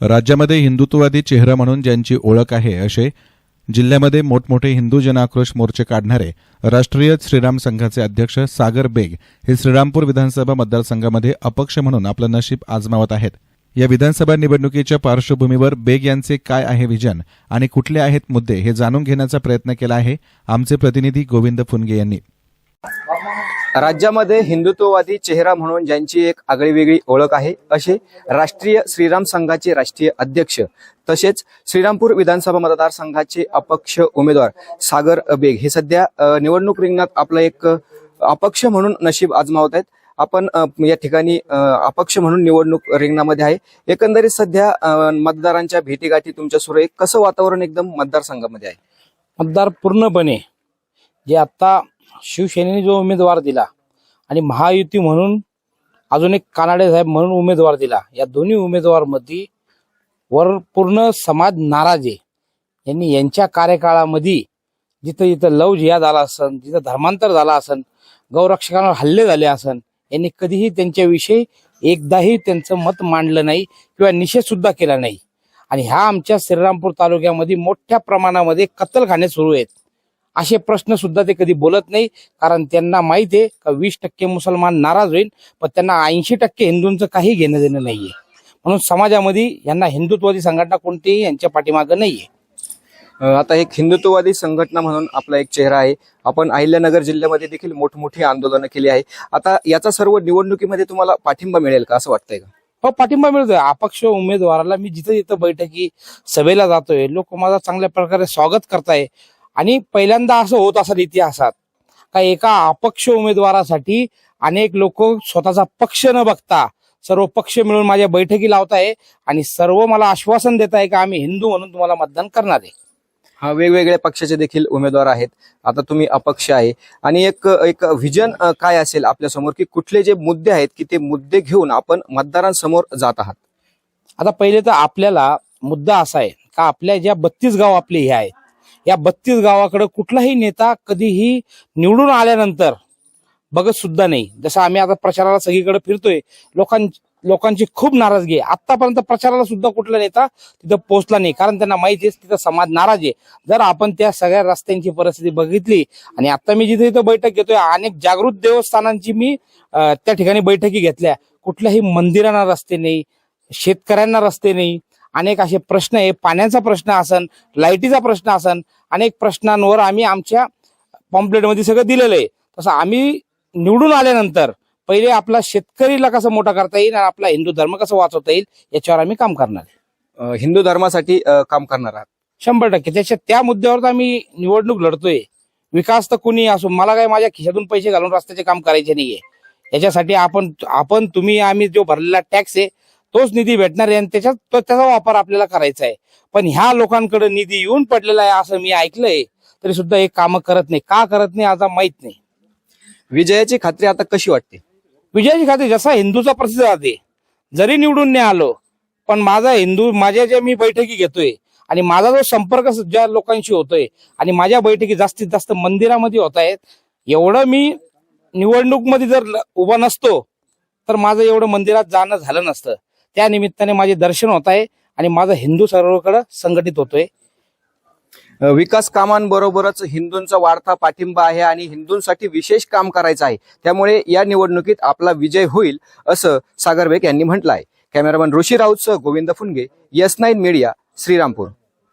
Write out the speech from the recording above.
राज्यामध्ये हिंदुत्ववादी चेहरा म्हणून ज्यांची ओळख आहे असे जिल्ह्यामध्ये मोठमोठे हिंदू जनाक्रोश मोर्चे काढणारे राष्ट्रीय श्रीराम संघाचे अध्यक्ष सागर बेग हे श्रीरामपूर विधानसभा मतदारसंघामध्ये अपक्ष म्हणून आपलं नशीब आजमावत आहेत. या विधानसभा निवडणुकीच्या पार्श्वभूमीवर बेग यांचे काय आहे विजन आणि कुठले आहेत मुद्दे हे जाणून घेण्याचा प्रयत्न केला आहे आमचे प्रतिनिधी गोविंद फुनगे यांनी. राज्यामध्ये हिंदुत्ववादी चेहरा म्हणून ज्यांची एक आगळीवेगळी ओळख आहे असे राष्ट्रीय श्रीराम संघाचे राष्ट्रीय अध्यक्ष तसेच श्रीरामपूर विधानसभा मतदारसंघाचे अपक्ष उमेदवार सागर बेग. हे सध्या निवडणूक रिंगणात आपलं एक अपक्ष म्हणून नशीब आजमावत आहेत. आपण या ठिकाणी अपक्ष म्हणून निवडणूक रिंगणामध्ये आहे. एकंदरीत सध्या मतदारांच्या भेटीगाठी तुमच्या सुरू आहे कसं वातावरण एकदम मतदारसंघामध्ये आहे? मतदार पूर्णपणे जे आता शिवसेनेने जो उमेदवार दिला आणि महायुती म्हणून अजून एक कानाडे साहेब म्हणून उमेदवार दिला या दोन्ही उमेदवारमध्ये वर पूर्ण समाज नाराज आहे. यांनी यांच्या कार्यकाळामध्ये जिथं जिथं लव जिया झाला असन जिथं धर्मांतर झाला असन गौरक्षकांवर हल्ले झाले असन यांनी कधीही त्यांच्याविषयी एकदाही त्यांचं मत मांडलं नाही किंवा निषेध सुद्धा केला नाही. आणि ह्या आमच्या श्रीरामपूर तालुक्यामध्ये मोठ्या प्रमाणामध्ये कत्तलखाने सुरू आहेत. असे प्रश्न सुद्धा ते कधी बोलत नाही. कारण त्यांना माहीत आहे का वीस टक्के मुसलमान नाराज होईल पण त्यांना ऐंशी टक्के हिंदूंचं काही घेणं देणं नाहीये. म्हणून समाजामध्ये यांना हिंदुत्वादी संघटना कोणतीही यांच्या पाठीमागं नाहीये. आता एक हिंदुत्ववादी संघटना म्हणून आपला एक चेहरा आहे. आपण अहिल्यानगर जिल्ह्यामध्ये देखील मोठमोठी आंदोलनं केली आहे. आता याचा सर्व निवडणुकीमध्ये तुम्हाला पाठिंबा मिळेल का असं वाटतंय का? हो पाठिंबा मिळतोय. अपक्ष उमेदवाराला मी जिथं जिथं बैठकी सभेला जातोय लोक माझा चांगल्या प्रकारे स्वागत करताय. आणि पहिल्यांदा असं होत असेल इतिहासात का एका अपक्ष उमेदवारासाठी अनेक लोक स्वतःचा पक्ष न बघता सर्व पक्ष मिळून माझ्या बैठकी लावताय आणि सर्व मला आश्वासन देत आहे का आम्ही हिंदू म्हणून तुम्हाला मतदान करणार आहे. हा वेगवेगळ्या पक्षाचे देखील उमेदवार आहेत. आता तुम्ही अपक्ष आहे. आणि एक एक व्हिजन काय असेल आपल्यासमोर की कुठले जे मुद्दे आहेत की ते मुद्दे घेऊन आपण मतदारांसमोर जात आहात? आता पहिले तर आपल्याला मुद्दा असा आहे का आपल्या ज्या बत्तीस गाव आपले हे आहेत या बत्तीस गावाकडे कुठलाही नेता कधीही निवडून आल्यानंतर बघत सुद्धा नाही. जसं आम्ही आता प्रचाराला सगळीकडे फिरतोय लोकां लोकांची खूप नाराजगी आहे. आतापर्यंत प्रचाराला सुद्धा कुठला नेता तिथं पोहोचला नाही. कारण त्यांना माहिती आहे तिथं समाज नाराज आहे. जर आपण त्या सगळ्या रस्त्यांची परिस्थिती बघितली आणि आता मी जिथे इथं बैठक घेतोय अनेक जागृत देवस्थानांची मी त्या ठिकाणी बैठकी घेतल्या. कुठल्याही मंदिरांना रस्ते नाही शेतकऱ्यांना रस्ते नाही. अनेक असे प्रश्न आहे. पाण्याचा प्रश्न असन लाईटीचा प्रश्न असन अनेक प्रश्नांवर आम्ही आमच्या पॉम्पलेटमध्ये सगळं दिलेलं आहे. तसं आम्ही निवडून आल्यानंतर पहिले आपला शेतकरीला कसं मोठा करता येईल आणि आपला हिंदू धर्म कसं वाचवता येईल याच्यावर आम्ही काम करणार हिंदू धर्मासाठी काम करणार आहात. शंभर टक्के. त्याच्या त्या मुद्द्यावर तर आम्ही निवडणूक लढतोय. विकास तर कुणी असो मला काय माझ्या खिशातून पैसे घालून रस्त्याचे काम करायचे नाहीये. याच्यासाठी आपण आपण तुम्ही आम्ही जो भरलेला टॅक्स आहे तोच निधी भेटणार आहे आणि त्याच्यात तो त्याचा वापर आपल्याला करायचा आहे. पण ह्या लोकांकडे निधी येऊन पडलेला आहे असं मी ऐकलंय तरी सुद्धा हे कामं करत नाही. का करत नाही आता माहीत नाही. विजयाची खात्री आता कशी वाटते? विजयाची खात्री जसा हिंदूचा प्रसिद्ध राहते जरी निवडून नाही आलो पण माझा हिंदू माझ्या ज्या मी बैठकी घेतोय आणि माझा जो संपर्क ज्या लोकांशी होतोय आणि माझ्या बैठकी जास्तीत जास्त मंदिरामध्ये होत आहेत एवढं मी निवडणूकमध्ये जर उभा नसतो तर माझं एवढं मंदिरात जाणं झालं नसतं. त्या निमित्ताने माझे दर्शन होत आहे आणि माझं हिंदू सर्वकडे संघटित होतोय. विकास कामांबरोबरच हिंदूंचा वाढता पाठिंबा आहे आणि हिंदूंसाठी विशेष काम करायचं आहे. त्यामुळे या निवडणुकीत आपला विजय होईल असं सागर बेग यांनी म्हटलं आहे cameraman Rishi राऊतसह Govind Phunge yes nine media Shrirampur.